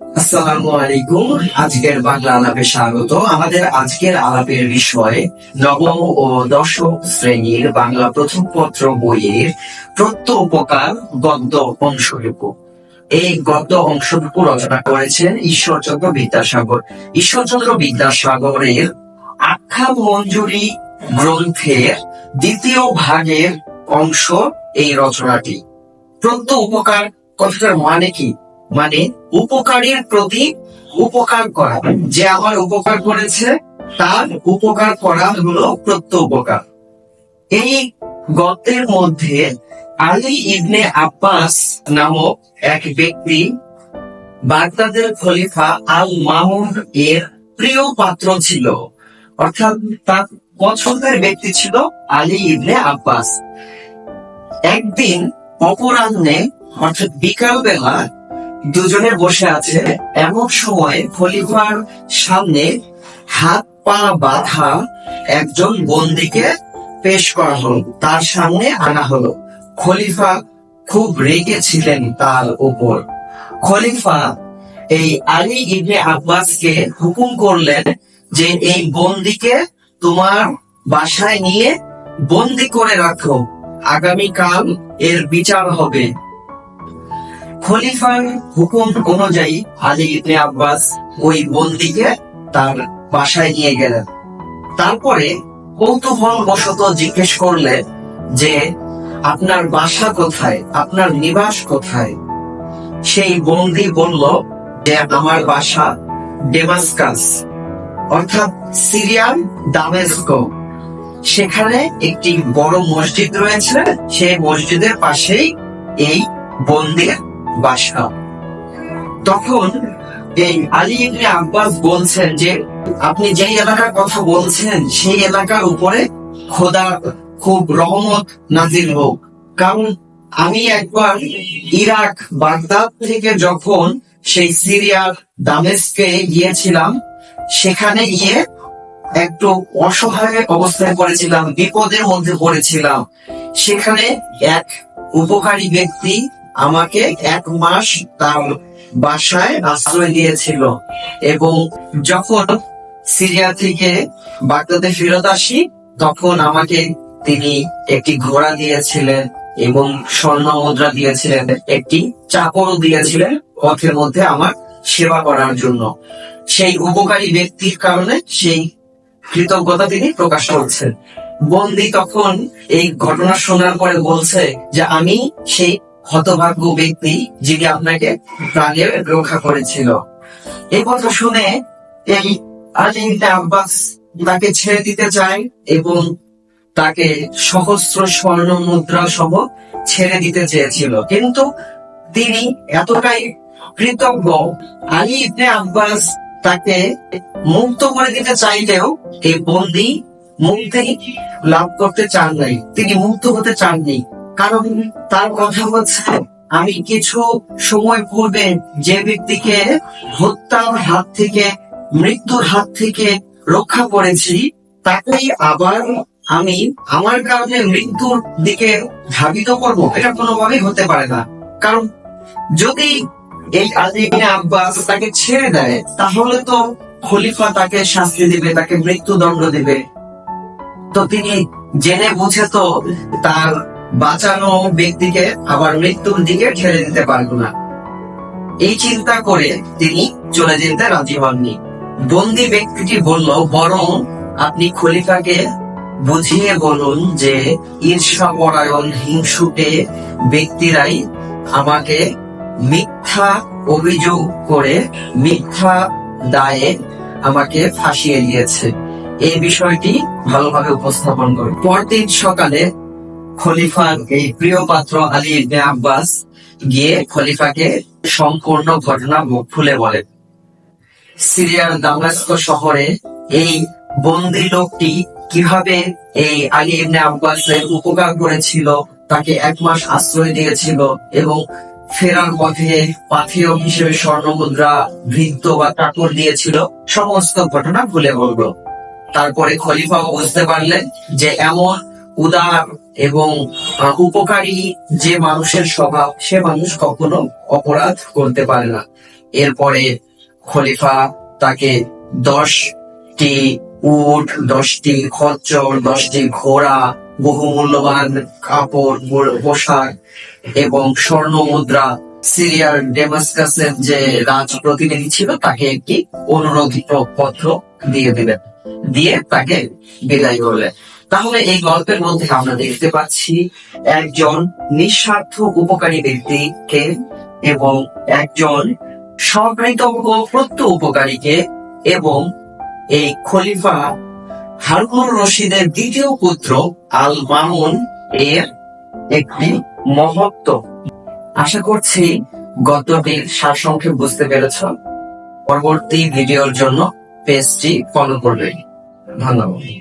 আসসালামু আলাইকুম। আজকের বাংলা আলাপে স্বাগত। আমাদের আজকের আলাপের বিষয় নবম ও দশম শ্রেণির বাংলা প্রথম পত্র বইয়ের গদ্য এই গদ্য অংশটুকু রচনা করেছেন ঈশ্বরচন্দ্র বিদ্যাসাগর। ঈশ্বরচন্দ্র বিদ্যাসাগরের আখ্যা মঞ্জুরি গ্রন্থের দ্বিতীয় ভাগের অংশ এই রচনাটি। প্রত্য উপকার কথাটার মানে কি? মানে উপকারীর প্রতি উপকার করা। যে আমার উপকার করেছে, তার উপকার করা হলো প্রত্য উপকার এই গদ্যের মধ্যে আলী ইবনে আব্বাস নামক এক ব্যক্তি বাগদাদের খলিফা আল মামুন এর প্রিয় পাত্র ছিল। অর্থাৎ তার পছন্দের ব্যক্তি ছিল আলী ইবনে আব্বাস। একদিন অপরাহ্নে, অর্থাৎ বিকাল বেলা দুজনে বসে আছে। এমন সময় খলিফার সামনে হাত পা বাঁধা একজন বন্দিকে পেশ করা হলো। তার সামনে আনা হলো। খলিফা খুব রেগে ছিলেন তার উপর। খলিফা এই আলী ইবনে আব্বাসকে হুকুম করলেন যে এই বন্দিকে তোমার বাসায় নিয়ে বন্দি করে রাখো। আগামীকাল এর বিচার হবে। খলিফার হুকুম অনুযায়ী আলী ইবনে আব্বাস ওই বন্দিকে তার বাসায় নিয়ে গেলেন। তারপরে কৌতূহল বশত জিজ্ঞেস করলেন যে, আপনার বাসা কোথায়? আপনার নিবাস কোথায়? সেই বন্দি বলল যে আমার বাসা ডেমাসকাস, অর্থাৎ সিরিয়ার দামেস্কো। সেখানে একটি বড় মসজিদ রয়েছে, সেই মসজিদের পাশেই এই বন্দির বাসা। তখন এই আলী ইবনে আব্বাস বলছেন যে, আপনি যেই এলাকার কথা বলছেন, সেই এলাকার উপরে খোদা খুব রহমত নাজিল হোক। কারণ আমি একবার ইরাক বাগদাদ থেকে যখন সেই সিরিয়ার দামেস্কে গিয়েছিলাম, সেখানে গিয়ে একটু অসহায় অবস্থায় পড়েছিলাম, বিপদের মধ্যে পড়েছিলাম। সেখানে এক উপকারী ব্যক্তি আমাকে এক মাস তার বাসায় আশ্রয় দিয়েছিল। এবং যখন সিরিয়া থেকে বাগদাদে ফেরত আসি, তখন আমাকে তিনি একটি ঘোড়া দিয়েছিলেন এবং স্বর্ণ মুদ্রা দিয়েছিলেন, একটি চাকরও দিয়েছিলেন পথের মধ্যে আমার সেবা করার জন্য। সেই উপকারী ব্যক্তির কারণে সেই কৃতজ্ঞতা তিনি প্রকাশ করছেন। বন্দি তখন এই ঘটনা শোনার পরে বলছে যে, আমি সেই হতভাগ্য ব্যক্তি যিনি আপনাকে প্রাণের রক্ষা করেছিল। এই কথা শুনে এই আলী আব্বাস তাকে ছেড়ে দিতে চায় এবং তাকে সহস্র স্বর্ণ মুদ্রা সহ ছেড়ে দিতে চেয়েছিল। কিন্তু তিনি এতটাই কৃতজ্ঞ, আলী ইবনে আব্বাস তাকে মুক্ত করে দিতে চাইলেও এই বন্দি মুক্তি লাভ করতে চান নাই। তিনি মুক্ত হতে চাননি। কারণ তার কথা হচ্ছে আমি কিছু সময় পূর্বে যে ব্যক্তিকে হত্যার হাত থেকে, মৃত্যুর হাত থেকে রক্ষা করেছি, তাকেই আবার আমি আমার কারণে মৃত্যুর দিকে ধাবিত করব। এটা কোনোভাবেই হতে পারে না। কারণ যদি এই আলিবিনে আব্বাস তাকে ছেড়ে দেয়, তাহলে তো খলিফা তাকে শাস্তি দিবে, তাকে মৃত্যুদণ্ড দিবে। তো তিনি জেনে বুঝে তো তার বাঁচানো ব্যক্তিকে আবার মৃত্যুর দিকে ঠেলে দিতে পারব না। এই চিন্তা করে তিনি চলে যেতে রাজি হননি। বন্দি ব্যক্তিটি বলল, বরং আপনি খলিফাকে বুঝিয়ে বলুন যে ঈর্ষাপরায়ণ, হিংসুটে ব্যক্তিরাই আমাকে মিথ্যা অভিযোগ করে মিথ্যা দায়ে আমাকে ফাঁসিয়ে দিয়েছে। এই বিষয়টি ভালোভাবে উপস্থাপন করে পরদিন সকালে খলিফার এই প্রিয় পাত্র আলী ইবনে আব্বাস গিয়ে খলিফাকে সম্পূর্ণ ঘটনা মুখ খুলে বলেন। সিরিয়ার দামাস্ক শহরে এই বন্দি লোকটি কীভাবে এই আলী ইবনে আব্বাসের উপকার করেছিল, তাকে এক মাস আশ্রয় দিয়েছিল এবং ফেরার পথে পাথেয় হিসেবে স্বর্ণ মুদ্রা বৃত্ত বা কাপড় দিয়েছিল, সমস্ত ঘটনা ভুলে বলব তারপরে খলিফা বুঝতে পারলেন যে এমন উদার এবং উপকারী যে মানুষের স্বভাব, সে মানুষ কখনো অপরাধ করতে পারে না। এরপরে খলিফা তাকে দশটি উট, দশটি খচ্চর, দশটি ঘোড়া, বহু মূল্যবান কাপড় পোশাক এবং স্বর্ণ মুদ্রা সিরিয়ার ডেমাস্কাসের যে রাজ প্রতিনিধি ছিল, তাকে একটি অনুরোধ পত্র দিয়ে দিলেন। দিয়ে তাকে বিদায় করলেন। তাহলে এই গল্পের মধ্যে আমরা দেখতে পাচ্ছি একজন নিঃস্বার্থ উপকারী ব্যক্তিকে এবং একজন স্বকৃতজ্ঞ প্রত্য উপকারীকে এবং এই খলিফা হারুন রশিদের দ্বিতীয় পুত্র আল মামুন এর একটি মহত্ব। আশা করছি গল্পটির সারসংক্ষেপ বুঝতে পেরেছ। পরবর্তী ভিডিওর জন্য পেজটি ফলো করবে। ধন্যবাদ।